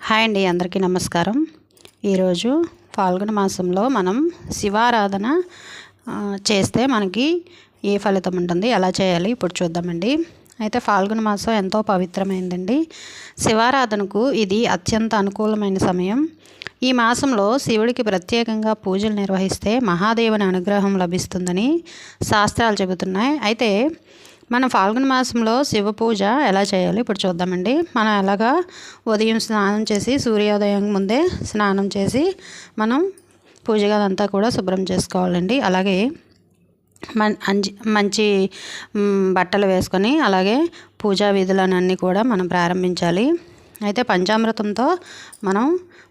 Hi అండి అందరికీ నమస్కారం. ఈరోజు ఫాల్గుణ మాసంలో మనం శివారాధన చేస్తే మనకి ఏ ఫలితం ఉంటుంది ఎలా చేయాలి ఇప్పుడు చూద్దామండి. అయితే ఫాల్గుణ మాసం ఎంతో పవిత్రమైందండి. శివారాధనకు ఇది అత్యంత అనుకూలమైన సమయం. ఈ మాసంలో శివుడికి ప్రత్యేకంగా పూజలు నిర్వహిస్తే మహాదేవుని అనుగ్రహం లభిస్తుందని శాస్త్రాలు చెబుతున్నాయి. అయితే మనం ఫాల్గుణ మాసంలో శివ పూజ ఎలా చేయాలి? ఇప్పుడు చూద్దామండి. మనం ఎలాగా ఉదయం స్నానం చేసి సూర్యోదయం ముందే స్నానం చేసి మనం పూజ గదంతా కూడా శుభ్రం చేసుకోవాలండి. అలాగే మంచి బట్టలు వేసుకొని అలాగే పూజా విధులనన్నీ కూడా మనం ప్రారంభించాలి. అయితే పంచామృతంతో మనం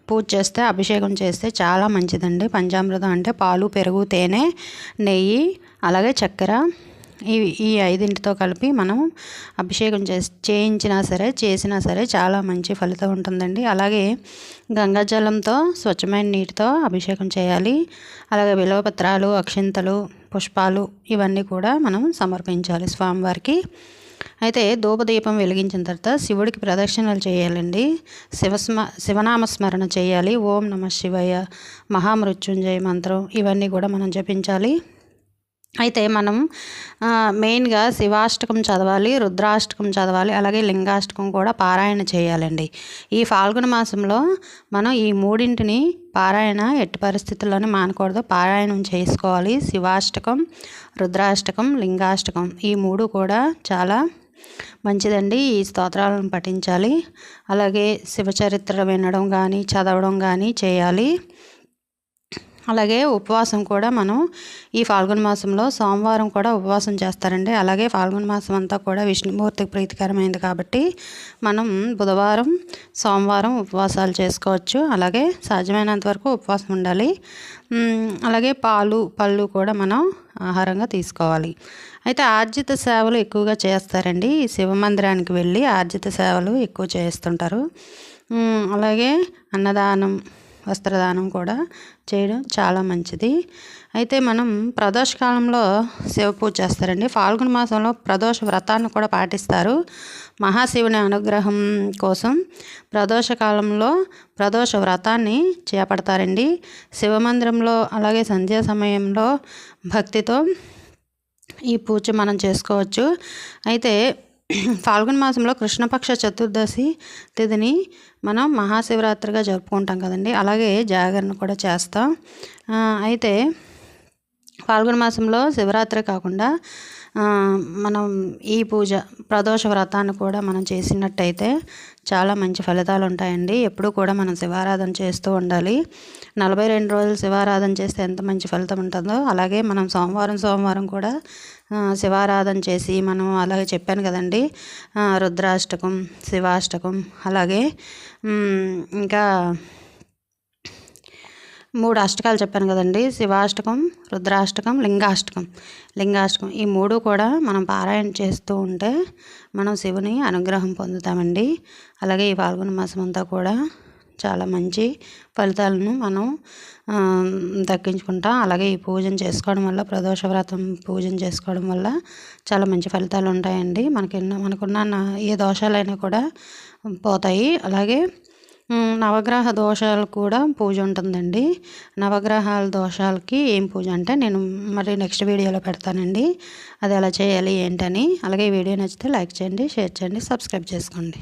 పూజ చేస్తే అభిషేకం చేస్తే చాలా మంచిదండి. పంచామృతం అంటే పాలు పెరుగు తేనె నెయ్యి అలాగే చక్కెర ఈ ఈ ఐదింటితో కలిపి మనం అభిషేకం చేసి చేయించినా సరే చేసినా సరే చాలా మంచి ఫలితం ఉంటుందండి. అలాగే గంగాజలంతో స్వచ్ఛమైన నీటితో అభిషేకం చేయాలి. అలాగే విలువపత్రాలు అక్షింతలు పుష్పాలు ఇవన్నీ కూడా మనం సమర్పించాలి స్వామివారికి. అయితే ధూపదీపం వెలిగించిన తర్వాత శివుడికి ప్రదక్షిణలు చేయాలండి. శివస్మ శివనామ స్మరణ చేయాలి. ఓం నమ శివయ మహామృత్యుంజయ మంత్రం ఇవన్నీ కూడా మనం జపించాలి. అయితే మనం మెయిన్గా శివాష్టకం చదవాలి రుద్రాష్టకం చదవాలి అలాగే లింగాష్టకం కూడా పారాయణ చేయాలండి. ఈ ఫాల్గుణ మాసంలో మనం ఈ మూడింటిని పారాయణ ఎట్టి పరిస్థితుల్లోనే మానకూడదు. పారాయణం చేసుకోవాలి. శివాష్టకం రుద్రాష్టకం లింగాష్టకం ఈ మూడు కూడా చాలా మంచిదండి. ఈ స్తోత్రాలను పఠించాలి. అలాగే శివచరిత్ర వినడం కానీ చదవడం కానీ చేయాలి. అలాగే ఉపవాసం కూడా మనం ఈ ఫాల్గుణ మాసంలో సోమవారం కూడా ఉపవాసం చేస్తారండి. అలాగే ఫాల్గుణ మాసం అంతా కూడా విష్ణుమూర్తికి ప్రీతికరమైంది కాబట్టి మనం బుధవారం సోమవారం ఉపవాసాలు చేసుకోవచ్చు. అలాగే సాధ్యమైనంత వరకు ఉపవాసం ఉండాలి. అలాగే పాలు పళ్ళు కూడా మనం ఆహారంగా తీసుకోవాలి. అయితే ఆర్జిత సేవలు ఎక్కువగా చేస్తారండి. ఈ శివ మందిరానికి వెళ్ళి ఆర్జిత సేవలు ఎక్కువ చేస్తుంటారు. అలాగే అన్నదానం వస్త్రదానం కూడా చేయడం చాలా మంచిది. అయితే మనం ప్రదోష కాలంలో శివ పూజ చేస్తారండి. ఫాల్గుణ మాసంలో ప్రదోష వ్రతాన్ని కూడా పాటిస్తారు. మహాశివుని అనుగ్రహం కోసం ప్రదోష కాలంలో ప్రదోష వ్రతాన్ని చేపడతారండి. శివమందిరంలో అలాగే సంధ్యా సమయంలో భక్తితో ఈ పూజ మనం చేసుకోవచ్చు. అయితే ఫాల్గుణ మాసంలో కృష్ణపక్ష చతుర్దశి తిథిని మనం మహాశివరాత్రిగా జరుపుకుంటాం కదండి. అలాగే జాగరణ కూడా చేస్తాం. అయితే ఫాల్గుణ మాసంలో శివరాత్రి కాకుండా మనం ఈ పూజ ప్రదోష వ్రతాన్ని కూడా మనం చేసినట్టయితే చాలా మంచి ఫలితాలు ఉంటాయండి. ఎప్పుడూ కూడా మనం శివారాధన చేస్తూ ఉండాలి. నలభై రెండు రోజులు శివారాధన చేస్తే ఎంత మంచి ఫలితం ఉంటుందో అలాగే మనం సోమవారం సోమవారం కూడా శివారాధన చేసి మనం అలాగే చెప్పాను కదండి. రుద్రాష్టకం శివాష్టకం అలాగే ఇంకా మూడు అష్టకాలు చెప్పాను కదండి. శివాష్టకం రుద్రాష్టకం లింగాష్టకం. లింగాష్టకం. ఈ మూడు కూడా మనం పారాయణ చేస్తూ ఉంటే మనం శివుని అనుగ్రహం పొందుతామండి. అలాగే ఈ పాల్గొన మాసం అంతా కూడా చాలా మంచి ఫలితాలను మనం దక్కించుకుంటాం. అలాగే ఈ పూజను చేసుకోవడం వల్ల ప్రదోష వ్రతం పూజను చేసుకోవడం వల్ల చాలా మంచి ఫలితాలు ఉంటాయండి. మనకి మనకున్న ఏ దోషాలైనా కూడా పోతాయి. అలాగే నవగ్రహ దోషాలు కూడా పూజ ఉంటుందండి. నవగ్రహాల దోషాలకి ఏం పూజ అంటే నేను మరి నెక్స్ట్ వీడియోలో పెడతానండి. అది ఎలా చేయాలి ఏంటని. అలాగే ఈ వీడియో నచ్చితే లైక్ చేయండి షేర్ చేయండి సబ్స్క్రైబ్ చేసుకోండి.